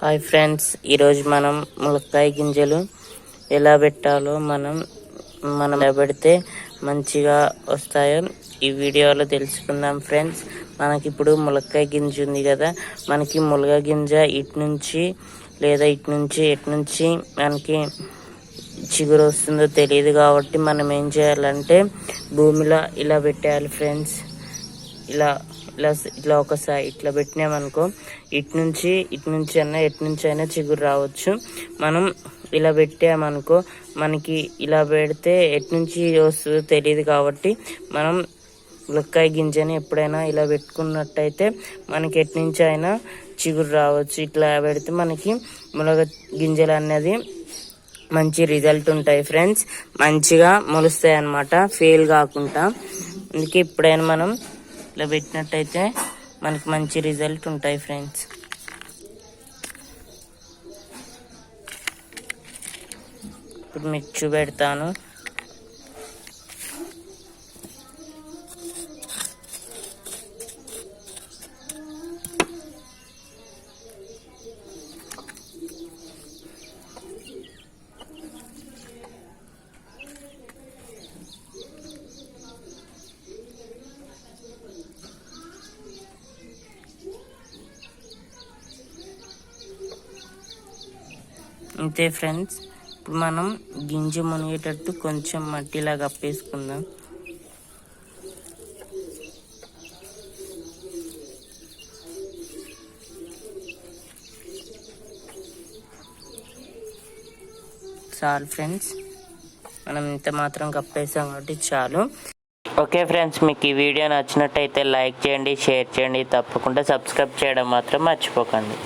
Hi friends ఈరోజు మనం ములక్కాయ గింజలు ఎలా పెట్టాలో మనం మనం పెడితే మంచిగా వస్తాయో ఈ వీడియోలో తెలుసుకుందాం ఫ్రెండ్స్. మనకి ఇప్పుడు ములక్కాయ గింజ ఉంది కదా మనకి ములగ గింజ ఇటు నుంచి లేదా ఇటు నుంచి ఎటు నుంచి మనకి చిగురు వస్తుందో తెలియదు కాబట్టి మనం ఏం చేయాలంటే భూమిలో ఇలా పెట్టేయాలి ఫ్రెండ్స్. ఇలా ఇలా ఇట్లా ఒకసారి ఇట్లా పెట్టినామనుకో ఇటు నుంచి ఇటు నుంచి అయినా ఎటు నుంచి అయినా చిగురు రావచ్చు. మనం ఇలా పెట్టామనుకో మనకి ఇలా పెడితే ఎటు నుంచి వస్తుందో తెలియదు కాబట్టి మనం ములక్కాయ గింజని ఎప్పుడైనా ఇలా పెట్టుకున్నట్టయితే మనకి ఎటు నుంచి అయినా చిగురు రావచ్చు. ఇట్లా పెడితే మనకి మునగ గింజలు అనేది మంచి రిజల్ట్ ఉంటాయి ఫ్రెండ్స్. మంచిగా మొలుస్తాయి అన్నమాట ఫెయిల్ కాకుండా. అందుకే ఇప్పుడైనా మనం ఇట్లా పెట్టినట్టయితే మనకి మంచి రిజల్ట్ ఉంటాయి ఫ్రెండ్స్. ఇప్పుడు మిర్చి పెడతాను అంతే ఫ్రెండ్స్. ఇప్పుడు మనం గింజ మునిగేటట్టు కొంచెం మట్టిలా కప్పేసుకుందాం చాలు ఫ్రెండ్స్. మనం ఇంత మాత్రం కప్పేసాం కాబట్టి చాలు. ఓకే ఫ్రెండ్స్ మీకు ఈ వీడియో నచ్చినట్టయితే లైక్ చేయండి షేర్ చేయండి. తప్పకుండా సబ్స్క్రైబ్ చేయడం మాత్రం మర్చిపోకండి.